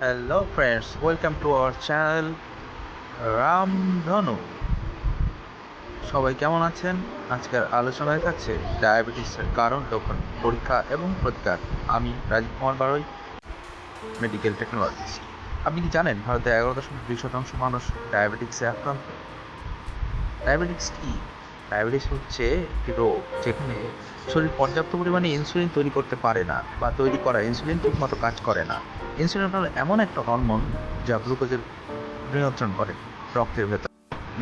Hello friends, welcome to our channel রামধনু সবাই কেমন আছেন? আজকের আলোচনায় থাকছে ডায়াবেটিসের কারণ লক্ষণ পরীক্ষা এবং প্রতিকার। আমি রাজীব কুমার বারই মেডিকেল টেকনোলজিস্ট আপনি কি জানেন ভারতে এগারো দশমিক দুই শতাংশ মানুষ ডায়াবেটিক্সে আক্রান্ত? ডায়াবেটিক্স কি? ডায়াবেটিস হচ্ছে একটি রোগ যেখানে শরীর পর্যাপ্ত পরিমাণে ইনসুলিন তৈরি করতে পারে না বা তৈরি করা ইনসুলিন ঠিকমতো কাজ করে না। ইনসুলিন হল এমন একটা হরমোন যা গ্লুকোজের নিয়ন্ত্রণ করে রক্তের ভেতর।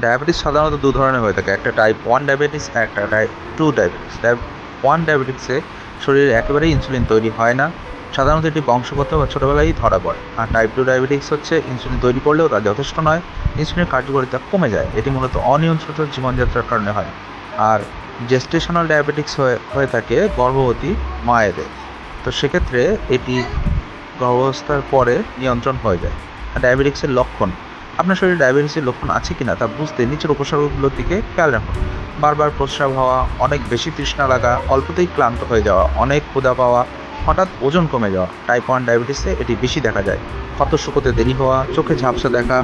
ডায়াবেটিস সাধারণত দু ধরনের হয়ে থাকে, একটা টাইপ ওয়ান ডায়াবেটিস একটা type two diabetes type one ডায়াবেটিসে শরীরে একেবারেই ইনসুলিন তৈরি হয় না। সাধারণত এটি বংশগত বা ছোটোবেলায় ধরা পড়ে। আর টাইপ টু ডায়াবেটিস হচ্ছে ইনসুলিন তৈরি করলেও তা যথেষ্ট নয়। ইনসুলিনের কার্যকারিতা কমে যায়। এটি মূলত অনিয়ন্ত্রিত জীবনযাত্রার কারণে হয়। আর জেস্টেশনাল ডায়াবেটিক্স হয়ে হয়ে থাকে গর্ভবতী মায়েদের। তো সেক্ষেত্রে এটি গর্ভাবস্থার পরে নিয়ন্ত্রণ হয়ে যায়। আর ডায়াবেটিক্সের লক্ষণ। আপনার শরীরে ডায়াবেটিসের লক্ষণ আছে কি না তা বুঝতে নিচের উপসর্গগুলোর দিকে খেয়াল রাখুন। বারবার প্রস্রাব হওয়া, অনেক বেশি তৃষ্ণা লাগা, অল্পতেই ক্লান্ত হয়ে যাওয়া, অনেক ক্ষুধা পাওয়া হঠাৎ ওজন কমে যাওয়া টাইপ ওয়ান ডায়াবেটিসে এটি বেশি দেখা যায়। ক্ষত শুকোতে দেরি হওয়া, চোখে ঝাপসা দেখা,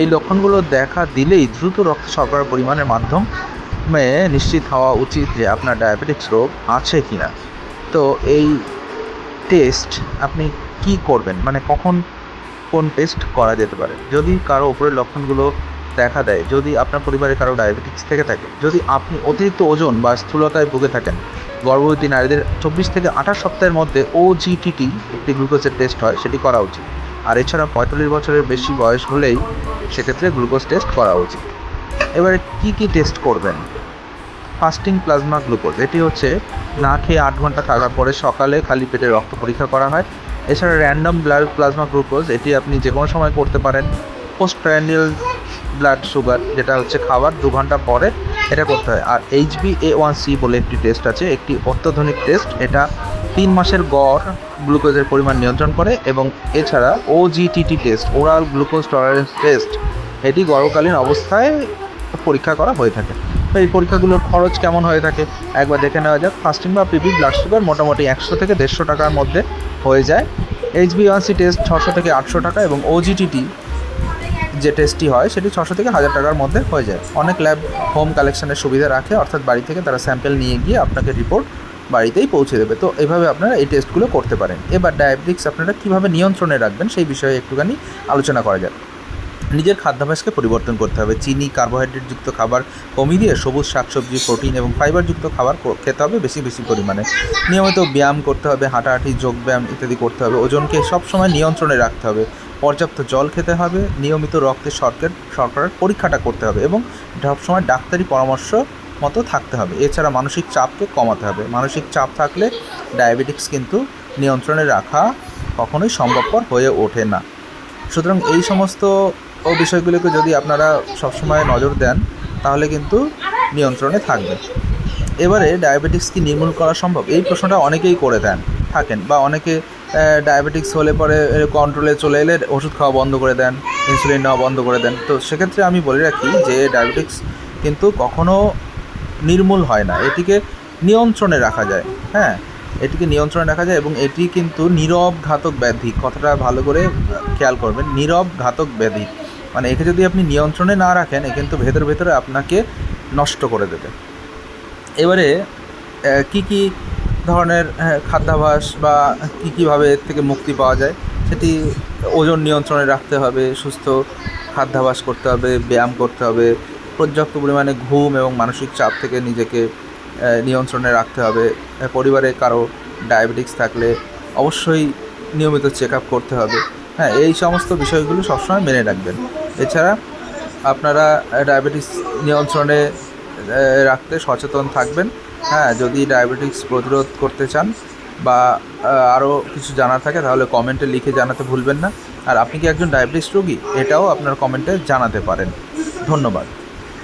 এই লক্ষণগুলো দেখা দিলেই দ্রুত রক্ত সরবরাহ পরিমাণের মাধ্যমে নিশ্চিত হওয়া উচিত যে আপনার ডায়াবেটিক্স রোগ আছে কি না তো এই টেস্ট আপনি কি করবেন? মানে কখন কোন টেস্ট করা যেতে পারে? যদি কারও উপরের লক্ষণগুলো দেখা দেয় যদি আপনার পরিবারে কারও ডায়াবেটিক্স থেকে থাকে, যদি আপনি অতিরিক্ত ওজন বা স্থূলতায় ভুগে থাকেন। গর্ভবতী নারীদের চব্বিশ থেকে আঠাশ সপ্তাহের মধ্যে ওজিটিটি একটি গ্লুকোজের টেস্ট হয়, সেটি করা উচিত। আর এছাড়া পঁয়তাল্লিশ বছরের বেশি বয়স হলেই সেক্ষেত্রে গ্লুকোজ টেস্ট করা উচিত। এবারে কি কি টেস্ট করবেন? ফাস্টিং প্লাজমা গ্লুকোজ এটি হচ্ছে না খেয়ে আট ঘণ্টা থাকার পরে সকালে খালি পেটে রক্ত পরীক্ষা করা হয়। এছাড়া র্যান্ডম ব্লাড প্লাজমা গ্লুকোজ এটি আপনি যে কোনো সময় করতে পারেন। পোস্ট ব্লাড সুগার যেটা হচ্ছে খাবার দু ঘণ্টা পরে এটা করতে হয়। আর এইচবি এ ওয়ান সি বলে একটি টেস্ট আছে, একটি অত্যাধুনিক টেস্ট এটা তিন মাসের গড় গ্লুকোজের পরিমাণ নিয়ন্ত্রণ করে এবং এছাড়া OGTT test oral glucose tolerance test এটি গর্ভকালীন অবস্থায় পরীক্ষা করা হয়ে থাকে। তো এই পরীক্ষাগুলোর খরচ কেমন হয়ে থাকে? একবার দেখে নেওয়া যাক। ফাস্টিং বা পিপি ব্লাড সুগার মোটামুটি একশো থেকে দেড়শো টাকার মধ্যে হয়ে যায়। এইচবিওয়ানসি টেস্ট ছশো থেকে আটশো টাকা এবং ওজিটিটি যে টেস্টটি হয়, সেটি ছশো থেকে হাজার টাকার মধ্যে হয়ে যায়। অনেক ল্যাব হোম কালেকশনের সুবিধা রাখে, অর্থাৎ বাড়ি থেকে তারা স্যাম্পেল নিয়ে গিয়ে আপনাকে রিপোর্ট বাড়িতেই পৌঁছে দেবে। তো এভাবে আপনারা এই টেস্টগুলো করতে পারেন। এবার ডায়াবেটিক্স আপনারা কীভাবে নিয়ন্ত্রণে রাখবেন, সেই বিষয়ে একটুখানি আলোচনা করা যাক। নিজের খাদ্যাভ্যাসকে পরিবর্তন করতে হবে। চিনি কার্বোহাইড্রেটযুক্ত খাবার কমিয়ে দিয়ে সবুজ শাকসবজি প্রোটিন এবং ফাইবারযুক্ত খাবার খেতে হবে বেশি বেশি পরিমাণে। নিয়মিত ব্যায়াম করতে হবে, হাঁটাহাঁটি যোগব্যায়াম ইত্যাদি করতে হবে। ওজনকে সবসময় নিয়ন্ত্রণে রাখতে হবে। পর্যাপ্ত জল খেতে হবে, নিয়মিত রক্তের শর্কের, শর্করার পরীক্ষাটা করতে হবে এবং সবসময় ডাক্তারি পরামর্শ মতো থাকতে হবে। এছাড়া মানসিক চাপকে কমাতে হবে। মানসিক চাপ থাকলে ডায়াবেটিক্স কিন্তু নিয়ন্ত্রণে রাখা কখনোই সম্ভবপর হয়ে ওঠে না। সুতরাং এই সমস্ত বিষয়গুলোকে যদি আপনারা সবসময় নজর দেন, তাহলে কিন্তু নিয়ন্ত্রণে থাকবে। এবারে ডায়াবেটিক্স কি নির্মূল করা সম্ভব? এই প্রশ্নটা অনেকেই করে দেন। থাকেন বা অনেকে ডায়াবেটিক্স হলে পরে কন্ট্রোলে চলে এলে ওষুধ খাওয়া বন্ধ করে দেন ইনসুলিন নেওয়া বন্ধ করে দেন। তো সেক্ষেত্রে আমি বলে রাখি যে ডায়াবেটিক্স কিন্তু কখনো নির্মূল হয় না। এটিকে নিয়ন্ত্রণে রাখা যায়। হ্যাঁ এটিকে নিয়ন্ত্রণে রাখা যায় এবং এটি কিন্তু নীরব ঘাতক ব্যাধি, কথাটা ভালো করে খেয়াল করবেন, নীরব ঘাতক ব্যাধি। মানে একে যদি আপনি নিয়ন্ত্রণে না রাখেন, এ কিন্তু ভেতরে ভেতরে আপনাকে নষ্ট করে দেবে। এবারে কি কি ধরনের খাদ্যাভ্যাস বা কী কীভাবে এর থেকে মুক্তি পাওয়া যায়, সেটি ওজন নিয়ন্ত্রণে রাখতে হবে, সুস্থ খাদ্যাভ্যাস করতে হবে, ব্যায়াম করতে হবে, পর্যাপ্ত পরিমাণে ঘুম এবং মানসিক চাপ থেকে নিজেকে নিয়ন্ত্রণে রাখতে হবে। পরিবারে কারও ডায়াবেটিক্স থাকলে অবশ্যই নিয়মিত চেক আপ করতে হবে। হ্যাঁ এই সমস্ত বিষয়গুলো সবসময় মেনে রাখবেন। এছাড়া আপনারা ডায়াবেটিস নিয়ন্ত্রণে রাখতে সচেতন থাকবেন। হ্যাঁ যদি ডায়াবেটিক্স প্রতিরোধ করতে চান বা আরও কিছু জানা থাকে তাহলে কমেন্টে লিখে জানাতে ভুলবেন না। আর আপনি কি একজন ডায়াবেটিস রোগী? এটাও আপনার কমেন্টে জানাতে পারেন। ধন্যবাদ।